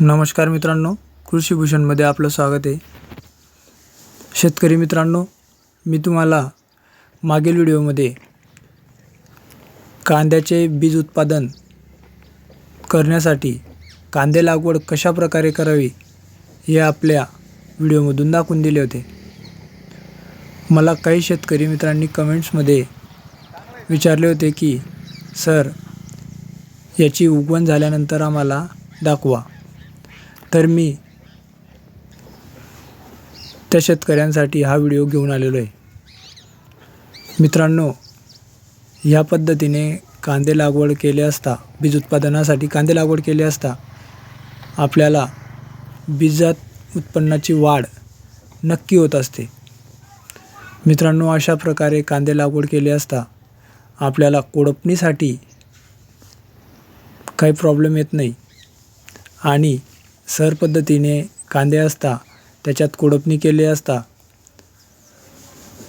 नमस्कार मित्रांनो कृषीभूषणमध्ये आपलं स्वागत आहे. शेतकरी मित्रांनो मी तुम्हाला मागील व्हिडिओमध्ये कांद्याचे बीज उत्पादन करण्यासाठी कांदे लागवड कशा प्रकारे करावी हे आपल्या व्हिडिओमधून दाखवून दिले होते. मला काही शेतकरी मित्रांनी कमेंट्समध्ये विचारले होते की सर याची उगवण झाल्यानंतर आम्हाला दाखवा. तर मी त्या शेतकऱ्यांसाठी हा व्हिडिओ घेऊन आलेलो आहे. मित्रांनो ह्या पद्धतीने कांदे लागवड केले असता बीज उत्पादनासाठी कांदे लागवड केले असता आपल्याला बीजात उत्पन्नाची वाढ नक्की होत असते. मित्रांनो अशा प्रकारे कांदे लागवड केले असता आपल्याला कोडपणीसाठी काही प्रॉब्लेम येत नाही आणि सर पद्धतीने कांदे असता त्याच्यात कोडपणी केली असता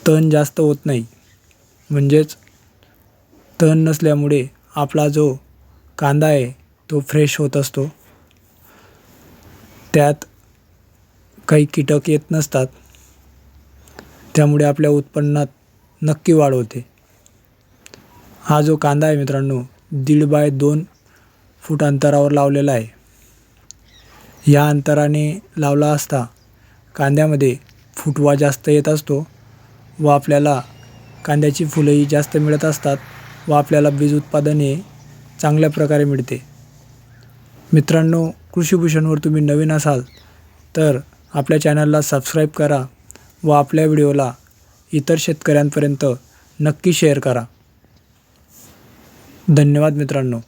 तण जास्त होत नाही. म्हणजेच तण नसल्यामुळे आपला जो कांदा आहे तो फ्रेश होत असतो. त्यात काही कीटक येत नसतात. त्यामुळे आपल्या उत्पन्नात नक्की वाढ होते. हा जो कांदा आहे मित्रांनो दीड बाय दोन फूट अंतरावर लावलेला आहे. या अंतराने लावला असता कांद्यामध्ये फुटवा जास्त येत असतो व आपल्याला कांद्याची फुलंही जास्त मिळत असतात व आपल्याला बीज उत्पादन हे चांगल्या प्रकारे मिळते. मित्रांनो कृषीभूषणवर तुम्ही नवीन असाल तर आपल्या चॅनलला सबस्क्राईब करा व आपल्या व्हिडिओला इतर शेतकऱ्यांपर्यंत नक्की शेअर करा. धन्यवाद मित्रांनो.